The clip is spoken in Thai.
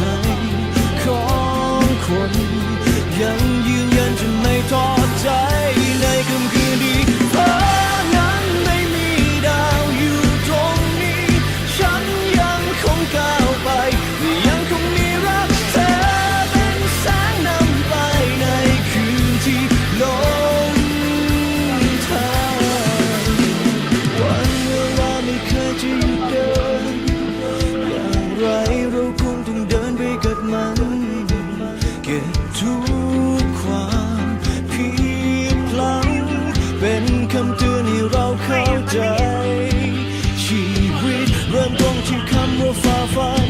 return. ก็บทุกความผิดพลั้เป็นคำเตือนให้เราเข้าใจ ชีวิตเริ่มต้นที่คำว่าฟ้าฝัน